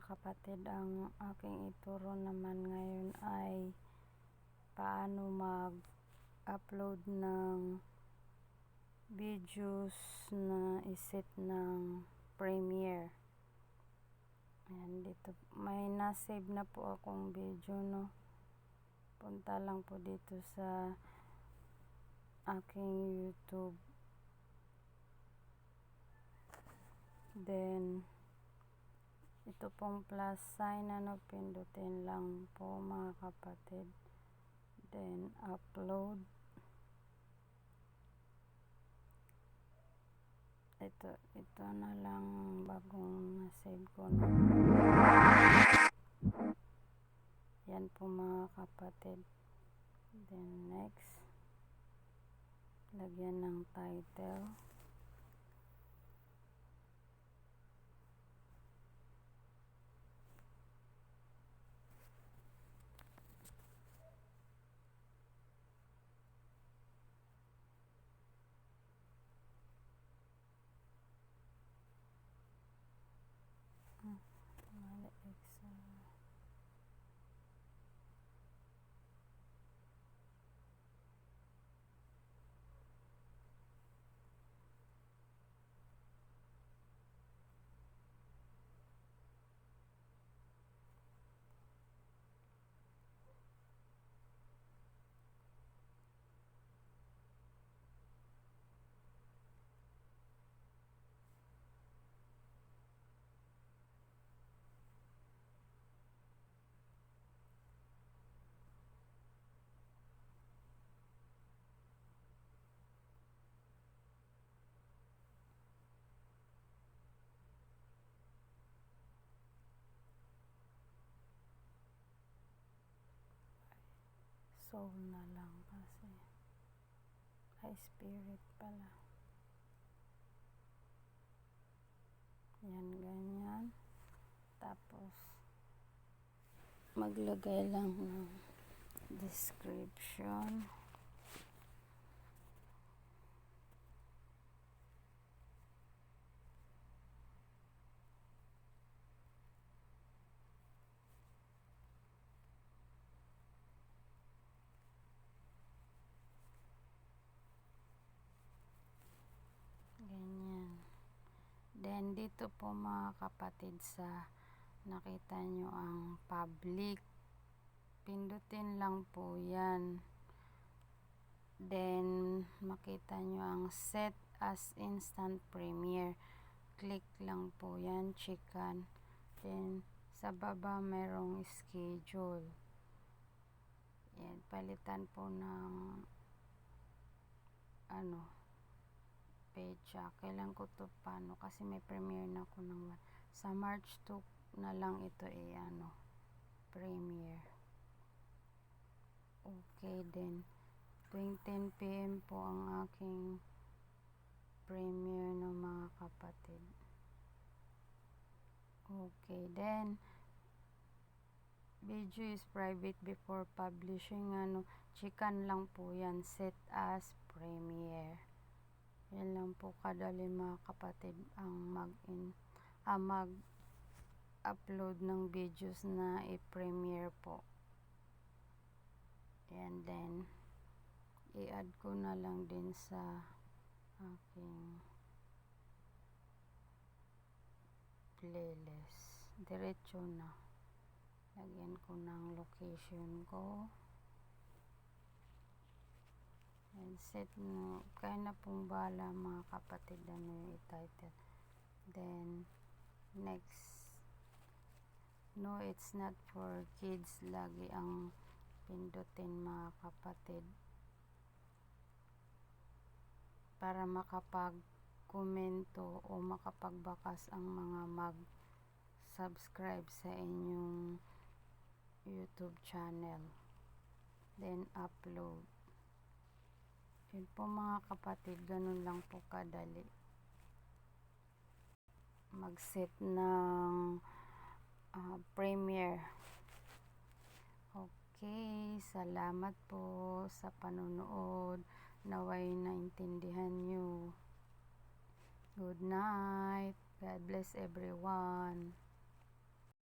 kapatid, ang aking ituro naman ngayon ay paano mag-upload ng videos na iset ng Premiere. Ayan, dito. May nasave na po akong video, no. Punta lang po dito sa aking YouTube. Then, ito pong plus sign ano pindutin lang po mga kapatid. Then upload. Ito ito na lang bagong na-save ko no? yan po mga kapatid. Then next. Lagyan ng title 嗯 soul na lang kasi. Ay spirit pala. Yan ganyan. Tapos maglagay lang ng description ganyan dito po mga kapatid sa nakita nyo ang public. Pindutin lang po yan. Then makita nyo ang set as instant premiere. Click lang po yan checkan. Then sa baba merong schedule. Yan palitan po ng ano pecha. Kailan ko to paano kasi may premiere na ako ng sa March 2 na lang ito eh ano premiere. Okay then tuwing 10 PM po ang aking premiere ng mga kapatid. Okay then video is private before publishing ano chikan lang po yan set as premiere yan lang po kadali mga kapatid ang mag in ah, mag upload ng videos na i-premiere po. And then i-add ko na lang din sa aking playlist. Diretso na. Lagyan ko ng location ko and set no kaya na pong bala mga kapatid ano yung title then next no it's not for kids lagi ang pindutin mga kapatid. Para makapag komento o makapagbakas ang mga mag subscribe sa inyong youtube channel. Then upload yun po mga kapatid, ganun lang po kadali. Mag-set ng uh, premiere. Okay, salamat po sa panonood. Naway naintindihan nyo. Good night. God bless everyone.